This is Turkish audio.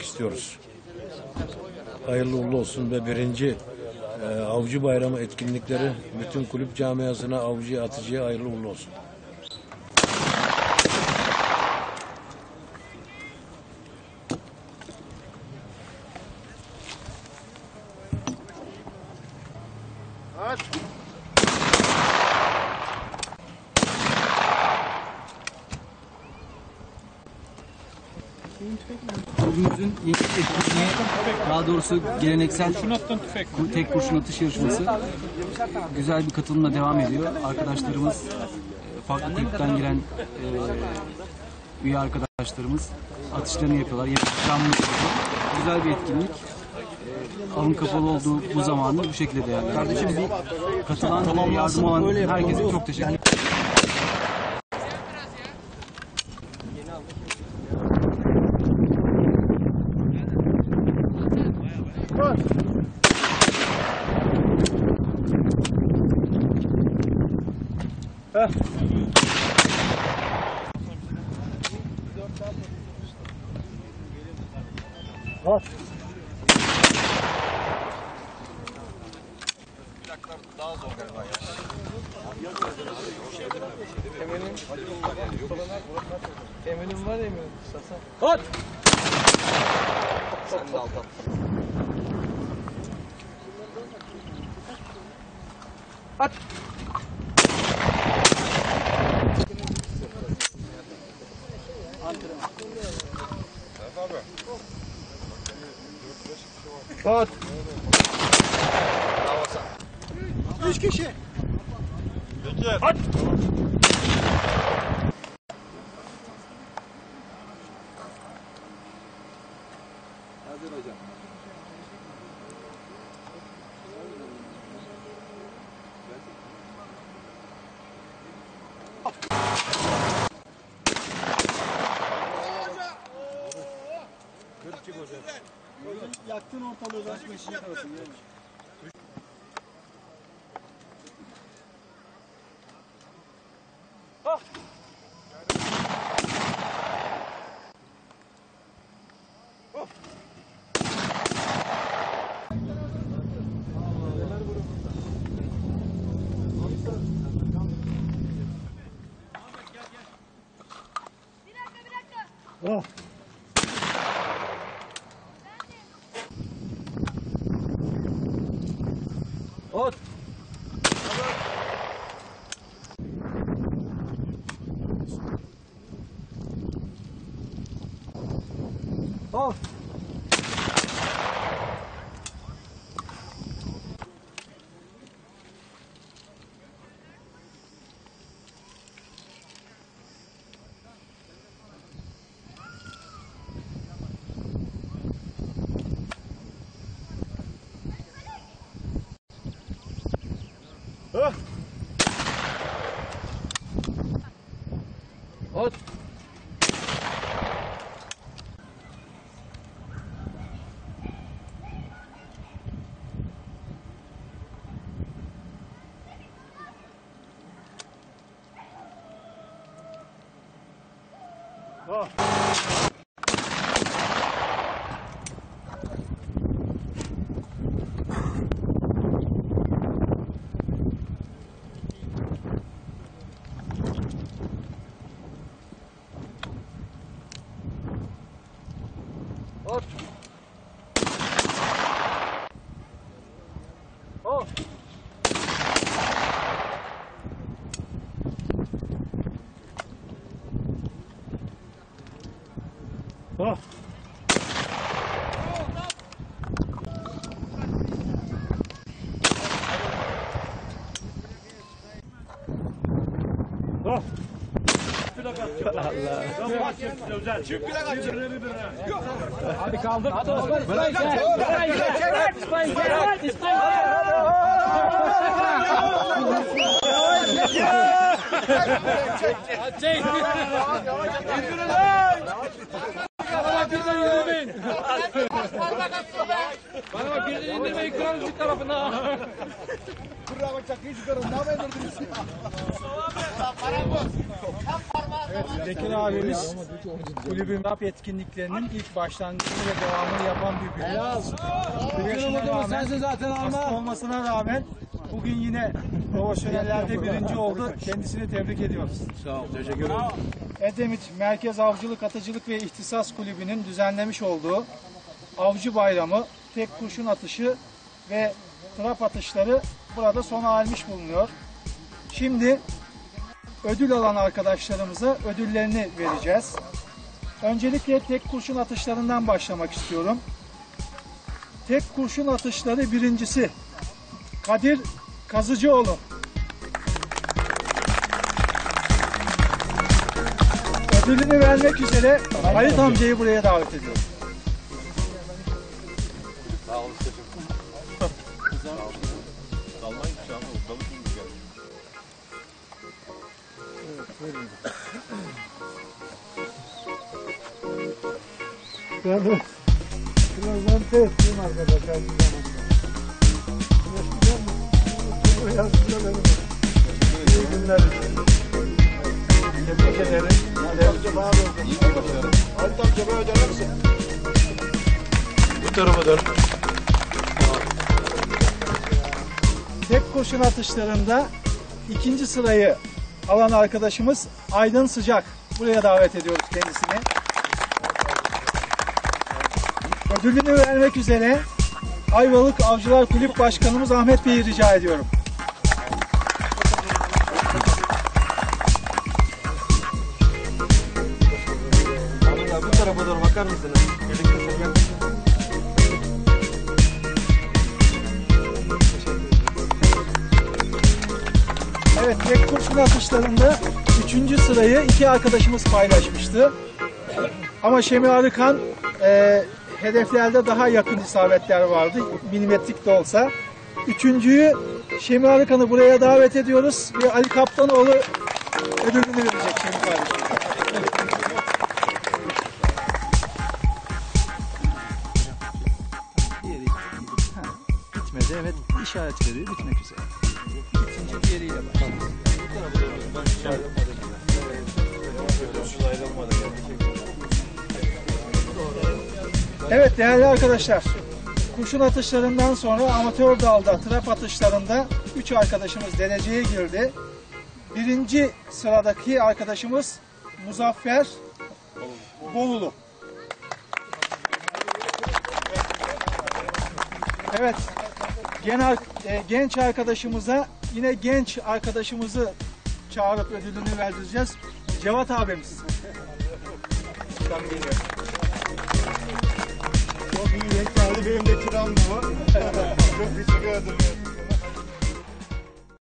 istiyoruz. Hayırlı uğurlu olsun ve birinci e, Avcı Bayramı etkinlikleri bütün kulüp camiasına, avcıya, atıcıya hayırlı uğurlu olsun. Bugünümüzün yeni etkinliği, daha doğrusu geleneksel bu tek kurşun atış yarışması güzel bir katılımla devam ediyor. Arkadaşlarımız, e, farklı kulüpten giren e, üye arkadaşlarımız atışlarını yapıyorlar. Yapıştıranmış Güzel bir etkinlik. E, Alın kapalı olduğu bu zamanı bu şekilde değerlendiriyoruz. Kardeşim bir katılan ve yardım olan herkese çok teşekkür ederim. Eminim var eminim. Sasa. At! Sen de altan. At! At. Üç kişi. Baktın ortalığı açma işine kalsın. At. At. At. Al. Ah. Ah. Hadi kaldır. Hadi Osman. Bırak. Bırak. İsmail gel. İsmail. Çek. bak birden indirmeyin. Bana bak birden indirmeyin kırarız bir tarafına. Bekir abimiz kulübün rap etkinliklerinin ilk başlangıcını ve devamını yapan bir büyük. Yaşına rağmen, zaten hasta olmasına rağmen bugün yine profesyonellerde birinci oldu. Kendisini tebrik ediyoruz. Sağ ol. Teşekkür ederim. Edremit Merkez Avcılık Atıcılık ve İhtisas Kulübü'nün düzenlemiş olduğu Avcı Bayramı, tek kurşun atışı ve trap atışları burada sona ermiş bulunuyor. Şimdi ödül alan arkadaşlarımıza ödüllerini vereceğiz. Öncelikle tek kurşun atışlarından başlamak istiyorum. Tek kurşun atışları birincisi Kadir Kazıcıoğlu. Ödülünü vermek üzere Halit amcayı buraya davet ediyorum. Ben de birazdan teslim arkadaşlar bir zamanda. Eskiden bu yazıda benim. İyi günler. Tebrik ederim. Halit amca bana döner misin? Bu tarafa dön. Tek kurşun atışlarında ikinci sırayı alan arkadaşımız Aydın Sıcak. Buraya davet ediyoruz kendisini. Ödülünü vermek üzere Ayvalık Avcılar Kulüp Başkanımız Ahmet Bey'i rica ediyorum. Bu tarafa doğru bakar mısınız? Evet, tek kurşun atışlarında üçüncü sırayı iki arkadaşımız paylaşmıştı. Ama Şemi Arıkan e, hedeflerde daha yakın isabetler vardı, milimetrik de olsa. Üçüncüyü Şemi Arıkan'ı buraya davet ediyoruz ve Ali Kaptanoğlu ödülünü verecek Şemi kardeşim. Evet işaret veriyor, bitmek üzere. Diğeriyle başlıyoruz. Evet değerli arkadaşlar. Kurşun atışlarından sonra amatör dalda trap atışlarında 3 arkadaşımız dereceye girdi. Birinci sıradaki arkadaşımız Muzaffer Bolulu. Evet. Genel, e, genç arkadaşımıza yine genç arkadaşımızı çağırıp ödülünü verdireceğiz. Cevat abimiz. Tam geliyor. Çok iyi renk geldi. Benim de kiram bu. Çok güzel.